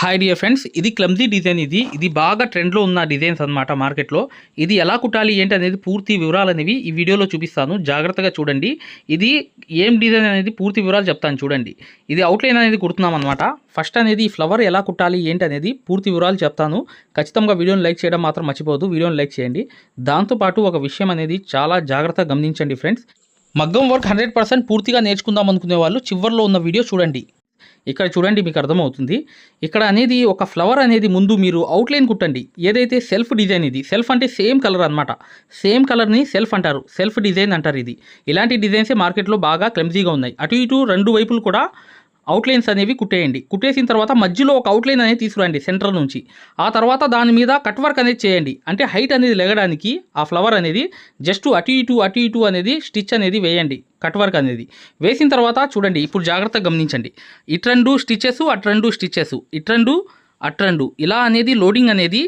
Hi dear friends ఇది clumsy design ఇది. ఇది బాగా ట్రెండ్లో ఉన్న డిజైన్స్ అన్నమాట మార్కెట్లో ఇది ఎలా కుట్టాలి ఏంటి అనేది పూర్తి వివరాలు అనేవి ఈ వీడియోలో చూపిస్తాను. జాగ్రత్తగా చూడండి. ఇది ఏం డిజైన్ అనేది పూర్తి వివరాలు చెప్తాను చూడండి. ఇది అవుట్లైన్ అనేది కుడుతున్నాం అనమాట ఫస్ట్ అనేది ఈ ఫ్లవర్ ఎలా కుట్టాలి ఏంటి అనేది పూర్తి వివరాలు చెప్తాను. ఖచ్చితంగా వీడియోని లైక్ చేయడం మాత్రం మర్చిపోవద్దు. వీడియోని లైక్ చేయండి. దాంతోపాటు ఒక విషయం అనేది చాలా జాగ్రత్తగా గమనించండి ఫ్రెండ్స్ మగ్గం వర్క్ హండ్రెడ్ పర్సెంట్ పూర్తిగా నేర్చుకుందాం అనుకునే వాళ్ళు చివరిలో ఉన్న వీడియో చూడండి. ఇక్కడ చూడండి మీకు అర్థమవుతుంది. ఇక్కడ అనేది ఒక ఫ్లవర్ అనేది ముందు మీరు అవుట్లైన్ కుట్టండి. ఏదైతే సెల్ఫ్ డిజైన్ ఇది సెల్ఫ్ అంటే సేమ్ కలర్ అనమాట సేమ్ కలర్ని సెల్ఫ్ అంటారు. సెల్ఫ్ డిజైన్ అంటారు ఇది. ఇలాంటి డిజైన్సే మార్కెట్లో బాగా క్లెమ్జీగా ఉన్నాయి. అటు ఇటు రెండు వైపులు కూడా అవుట్లైన్స్ అనేవి కుట్టేయండి. కుట్టేసిన తర్వాత మధ్యలో ఒక అవుట్లైన్ అనేది తీసుకురండి సెంటర్ నుంచి. ఆ తర్వాత దాని మీద కట్ వర్క్ అనేది చేయండి. అంటే హైట్ అనేది లెగడానికి ఆ ఫ్లవర్ అనేది జస్ట్ అటు ఇటు అటు ఇటు అనేది స్టిచ్ అనేది వేయండి కట్ వర్క్ అనేది. వేసిన తర్వాత చూడండి ఇప్పుడు జాగ్రత్తగా గమనించండి. ఇట్రెండు స్టిచెస్ అట్రెండు స్టిచెస్ ఇట్రెండు అట్రెండు ఇలా అనేది లోడింగ్ అనేది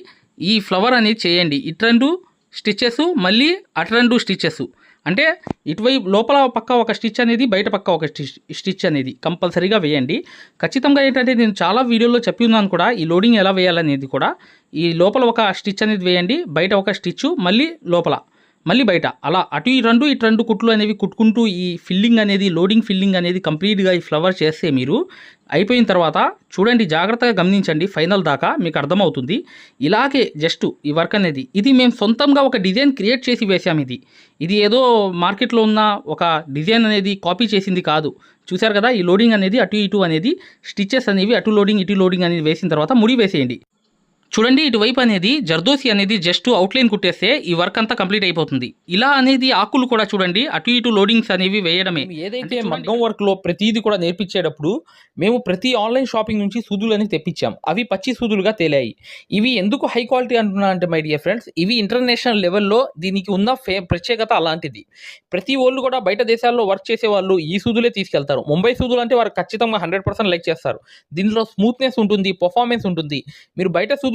ఈ ఫ్లవర్ అనేది చేయండి. ఇట్రెండు స్టిచెస్ మళ్ళీ అట్రెండు స్టిచెస్ అంటే ఇటువైపు లోపల పక్క ఒక స్టిచ్ అనేది బయట పక్క ఒక స్టిచ్ స్టిచ్ అనేది కంపల్సరీగా వేయండి. ఖచ్చితంగా ఏంటంటే నేను చాలా వీడియోలో చెప్పి ఉన్నాను కూడా ఈ లోడింగ్ ఎలా వేయాలనేది కూడా. ఈ లోపల ఒక స్టిచ్ అనేది వేయండి బయట ఒక స్టిచ్ మళ్ళీ లోపల మళ్ళీ బయట. అలా అటు ఈ రెండు ఇటు రెండు కుట్లు అనేవి కుట్టుకుంటూ ఈ ఫిల్లింగ్ అనేది లోడింగ్ ఫిల్లింగ్ అనేది కంప్లీట్గా ఈ ఫ్లవర్ చేస్తే మీరు అయిపోయిన తర్వాత చూడండి జాగ్రత్తగా గమనించండి ఫైనల్ దాకా మీకు అర్థమవుతుంది. ఇలాగే జస్ట్ ఈ వర్క్ అనేది ఇది మేము సొంతంగా ఒక డిజైన్ క్రియేట్ చేసి వేసాం ఇది. ఇది ఏదో మార్కెట్లో ఉన్న ఒక డిజైన్ అనేది కాపీ చేసింది కాదు. చూశారు కదా ఈ లోడింగ్ అనేది అటు ఇటు అనేది స్టిచెస్ అనేవి అటు లోడింగ్ ఇటు లోడింగ్ అనేది వేసిన తర్వాత ముడి వేసేయండి. చూడండి ఇటువైపు అనేది జర్దోసి అనేది జస్ట్ అవుట్లైన్ కుట్టేస్తే ఈ వర్క్ అంతా కంప్లీట్ అయిపోతుంది. ఇలా అనేది ఆకులు కూడా చూడండి అటు ఇటు లోడింగ్స్ అనేవి వేయడమే. ఏదైతే మగ్గం వర్క్లో ప్రతిదీ కూడా నేర్పించేటప్పుడు మేము ప్రతి ఆన్లైన్ షాపింగ్ నుంచి సూదులు అని తెప్పించాం. అవి పచ్చి సూదులుగా తేలాయి. ఇవి ఎందుకు హై క్వాలిటీ అంటున్నా అంటే మై డియర్ ఫ్రెండ్స్ ఇవి ఇంటర్నేషనల్ లెవెల్లో దీనికి ఉన్న ఫే ప్రత్యేకత అలాంటిది. ప్రతి వాళ్ళు కూడా బయట దేశాల్లో వర్క్ చేసే వాళ్ళు ఈ సూదులే తీసుకెళ్తారు. ముంబై సూదులు అంటే వారు ఖచ్చితంగా హండ్రెడ్ పర్సెంట్ లైక్ చేస్తారు. దీనిలో స్మూత్నెస్ ఉంటుంది పర్ఫార్మెన్స్ ఉంటుంది. మీరు బయట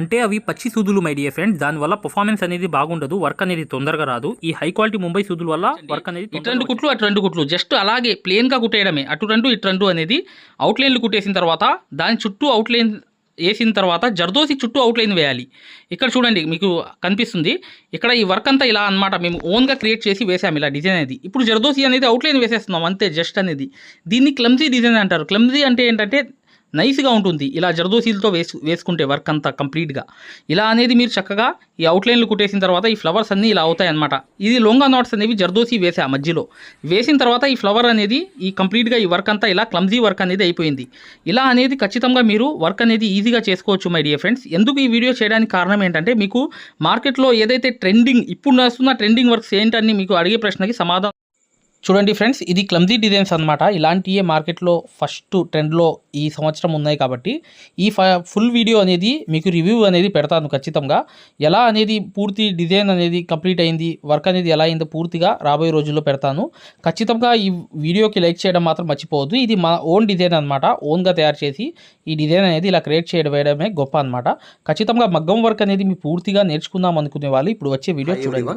అంటే అవి పచ్చి సూదులు మై డియర్ ఫ్రెండ్స్ దానివల్ల పర్ఫార్మెన్స్ అనేది బాగుండదు వర్క్ అనేది తొందరగా రాదు. ఈ హై క్వాలిటీ ముంబై సూదుల వల్ల వర్క్ అనేది ఇటు రెండు కుట్లు అటు రెండు కుట్లు. జస్ట్ అలాగే ప్లేన్గా కుట్టేయడమే. అటు రెండు ఇటు రెండు అనేది అవుట్లైన్లు కుట్టేసిన తర్వాత దాని చుట్టూ అవుట్లైన్ వేసిన తర్వాత జర్దోసి చుట్టూ అవుట్లైన్ వేయాలి. ఇక్కడ చూడండి మీకు కనిపిస్తుంది. ఇక్కడ ఈ వర్క్ అంతా ఇలా అన్నమాట. మేము ఓన్గా క్రియేట్ చేసి వేసాము ఇలా డిజైన్ అనేది. ఇప్పుడు జర్దోసి అనేది అవుట్లైన్ వేసేస్తున్నాం అంతే జస్ట్ అనేది. దీన్ని క్లమ్జీ డిజైన్ అంటారు. క్లమ్జీ అంటే ఏంటంటే నైస్గా ఉంటుంది. ఇలా జరదోసీలతో వేసు వేసుకుంటే వర్క్ అంతా కంప్లీట్గా. ఇలా అనేది మీరు చక్కగా ఈ అవుట్లైన్లు కుట్టేసిన తర్వాత ఈ ఫ్లవర్స్ అన్నీ ఇలా అవుతాయి అనమాట ఇది లొంగా నాట్స్ అనేవి జర్దోసి వేసా మధ్యలో. వేసిన తర్వాత ఈ ఫ్లవర్ అనేది ఈ కంప్లీట్గా ఈ వర్క్ అంతా ఇలా క్లమ్జీ వర్క్ అనేది అయిపోయింది. ఇలా అనేది ఖచ్చితంగా మీరు వర్క్ అనేది ఈజీగా చేసుకోవచ్చు మై డియర్ ఫ్రెండ్స్. ఎందుకు ఈ వీడియో చేయడానికి కారణం ఏంటంటే మీకు మార్కెట్లో ఏదైతే ట్రెండింగ్ ఇప్పుడు నడుస్తున్న ట్రెండింగ్ వర్క్స్ ఏంటని మీకు అడిగే ప్రశ్నకి సమాధానం చూడండి ఫ్రెండ్స్ ఇది క్లమ్జీ డిజైన్స్ అనమాట ఇలాంటియే మార్కెట్లో ఫస్ట్ ట్రెండ్లో ఈ సంవత్సరం ఉన్నాయి కాబట్టి ఈ ఫుల్ వీడియో అనేది మీకు రివ్యూ అనేది పెడతాను ఖచ్చితంగా. ఎలా అనేది పూర్తి డిజైన్ అనేది కంప్లీట్ అయింది వర్క్ అనేది ఎలా అయిందో పూర్తిగా రాబోయే రోజుల్లో పెడతాను. ఖచ్చితంగా ఈ వీడియోకి లైక్ చేయడం మాత్రం మర్చిపోవద్దు. ఇది మా ఓన్ డిజైన్ అనమాట ఓన్గా తయారు చేసి ఈ డిజైన్ అనేది ఇలా క్రియేట్ చేయడం వేయడమే గొప్ప అనమాట ఖచ్చితంగా మగ్గం వర్క్ అనేది మీ పూర్తిగా నేర్చుకుందాం అనుకునే వాళ్ళు ఇప్పుడు వచ్చే వీడియో చూడండి.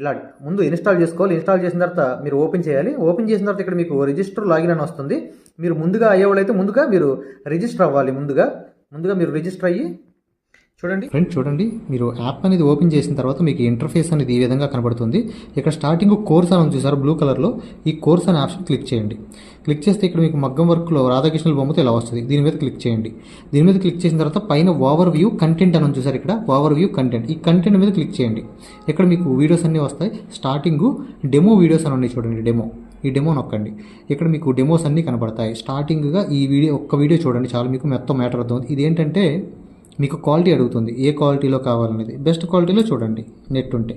ఇలా ముందు ఇన్స్టాల్ చేసుకోవాలి. ఇన్స్టాల్ చేసిన తర్వాత మీరు ఓపెన్ చేయాలి. ఓపెన్ చేసిన తర్వాత ఇక్కడ మీకు రిజిస్టర్ లాగిన్ అని వస్తుంది. మీరు ముందుగా అయ్యేవాళ్ళైతే ముందుగా మీరు రిజిస్టర్ అవ్వాలి. ముందుగా ముందుగా మీరు రిజిస్టర్ అయ్యి చూడండి. ఫ్రెండ్ చూడండి. మీరు యాప్ అనేది ఓపెన్ చేసిన తర్వాత మీకు ఇంటర్ఫేస్ అనేది ఈ విధంగా కనబడుతుంది. ఇక్కడ స్టార్టింగ్ కోర్స్ అని చూసారు? బ్లూ కలర్లో ఈ కోర్స్ అనే ఆప్షన్ క్లిక్ చేయండి. క్లిక్ చేస్తే ఇక్కడ మీకు మగ్గం వర్క్లో రాధాకృష్ణుల బొమ్మతో ఇలా వస్తుంది. దీని మీద క్లిక్ చేయండి. దీని మీద క్లిక్ చేసిన తర్వాత పైన ఓవర్ వ్యూ కంటెంట్ అని చూసారు ఇక్కడ. Overview content. ఈ కంటెంట్ మీద క్లిక్ చేయండి. ఇక్కడ మీకు వీడియోస్ అన్నీ వస్తాయి. స్టార్టింగ్ డెమో వీడియోస్ అని ఉన్నాయి చూడండి డెమో. ఈ డెమో నొక్కండి. ఇక్కడ మీకు డెమోస్ అన్నీ కనబడతాయి. స్టార్టింగ్గా ఈ వీడియో ఒక్క వీడియో చూడండి చాలా. మీకు మొత్తం మ్యాటర్ అవుతుంది ఇది ఏంటంటే మీకు క్వాలిటీ అడుగుతుంది. ఏ క్వాలిటీలో కావాలనేది. బెస్ట్ క్వాలిటీలో చూడండి. నెట్ ఉంటే.